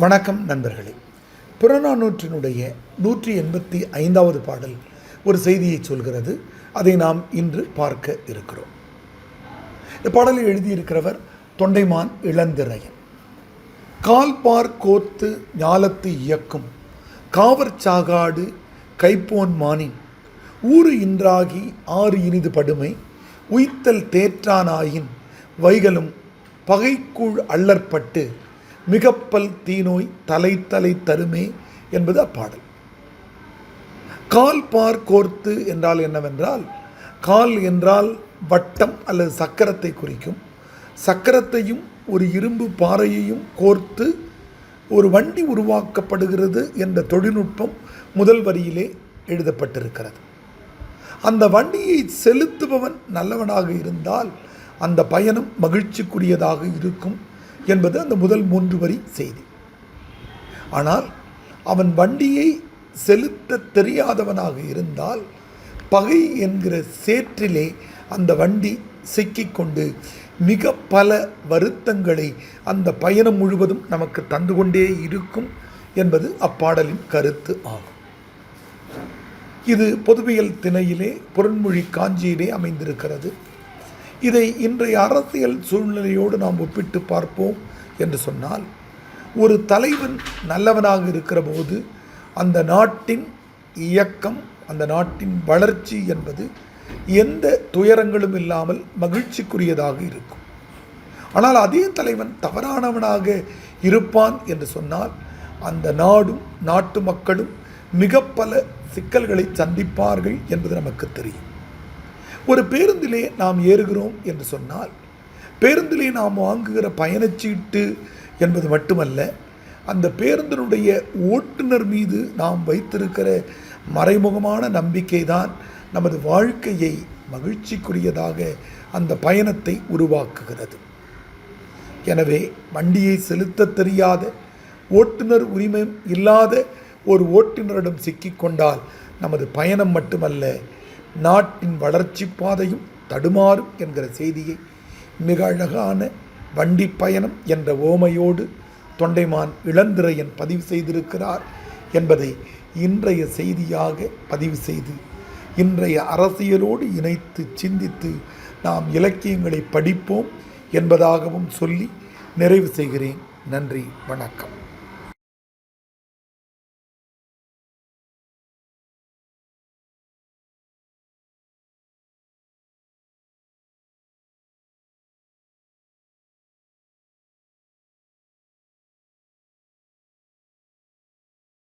வணக்கம் நண்பர்களே. புறநானூற்றினுடைய நூற்றி எண்பத்தி ஐந்தாவது பாடல் ஒரு செய்தியை சொல்கிறது. அதை நாம் இன்று பார்க்க இருக்கிறோம். இந்த பாடலை எழுதியிருக்கிறவர் தொண்டைமான் இளந்திரையன். கால்பார் கோத்து ஞாலத்து இயக்கும் காவர் சாகாடு கைப்போன் மானின். ஊறு இன்றாகி ஆறு இனிது படுமை உய்த்தல் தேற்றானாயின் வைகளும் பகைக்குள் அல்லற்பட்டு மிகப்பல் தீநோய் தலை தலை தருமே என்பது அப்பாடல். கால் பார் கோர்த்து என்றால் என்னவென்றால் கால் என்றால் வட்டம் அல்லது சக்கரத்தை குறிக்கும். சக்கரத்தையும் ஒரு இரும்பு பாறையையும் கோர்த்து ஒரு வண்டி உருவாக்கப்படுகிறது என்ற தொழில்நுட்பம் முதல் வரியிலே எழுதப்பட்டிருக்கிறது. அந்த வண்டியை செலுத்துபவன் நல்லவனாக இருந்தால் அந்த பயணம் மகிழ்ச்சிக்குரியதாக இருக்கும். என்பது அந்த முதல் மூன்று வரி செய்தி. ஆனால் அவன் வண்டியை செலுத்த தெரியாதவனாக இருந்தால் பகை என்கிற சேற்றிலே அந்த வண்டி சிக்கிக்கொண்டு மிக பல வருத்தங்களை அந்த பயணம் முழுவதும் நமக்கு தந்து கொண்டே இருக்கும் என்பது அப்பாடலின் கருத்து ஆகும். இது பொதுவியல் திணையிலே பொருண்மொழி காஞ்சியிலே அமைந்திருக்கிறது. இதை இன்றைய அரசியல் சூழ்நிலையோடு நாம் ஒப்பிட்டு பார்ப்போம் என்று சொன்னால் ஒரு தலைவன் நல்லவனாக இருக்கிற போது அந்த நாட்டின் இயக்கம் அந்த நாட்டின் வளர்ச்சி என்பது எந்த துயரங்களும் இல்லாமல் மகிழ்ச்சிக்குரியதாக இருக்கும். ஆனால் அதே தலைவன் தவறானவனாக இருப்பான் என்று சொன்னால் அந்த நாடும் நாட்டு மக்களும் மிக பல சிக்கல்களை சந்திப்பார்கள் என்பது நமக்கு தெரியும். ஒரு பேருந்திலே நாம் ஏறுகிறோம் என்று சொன்னால் பேருந்திலே நாம் வாங்குகிற பயணச்சீட்டு என்பது மட்டுமல்ல அந்த பேருந்தினுடைய ஓட்டுநர் மீது நாம் வைத்திருக்கிற மறைமுகமான நம்பிக்கை தான் நமது வாழ்க்கையை மகிழ்ச்சிக்குரியதாக அந்த பயணத்தை உருவாக்குகிறது. எனவே வண்டியை செலுத்த தெரியாத ஓட்டுநர் உரிமம் இல்லாத ஒரு ஓட்டுநரிடம் சிக்கிக்கொண்டால் நமது பயணம் மட்டுமல்ல நாட்டின் வளர்ச்சி பாதையும் தடுமாறும் என்கிற செய்தியை மிக அழகான வண்டி பயணம் என்ற ஓமையோடு தொண்டைமான் இளந்திரையன் பதிவு செய்திருக்கிறார் என்பதை இன்றைய செய்தியாக பதிவு செய்து இன்றைய அரசியலோடு இணைத்து சிந்தித்து நாம் இலக்கியங்களை படிப்போம் என்பதாகவும் சொல்லி நிறைவு செய்கிறேன். நன்றி வணக்கம்.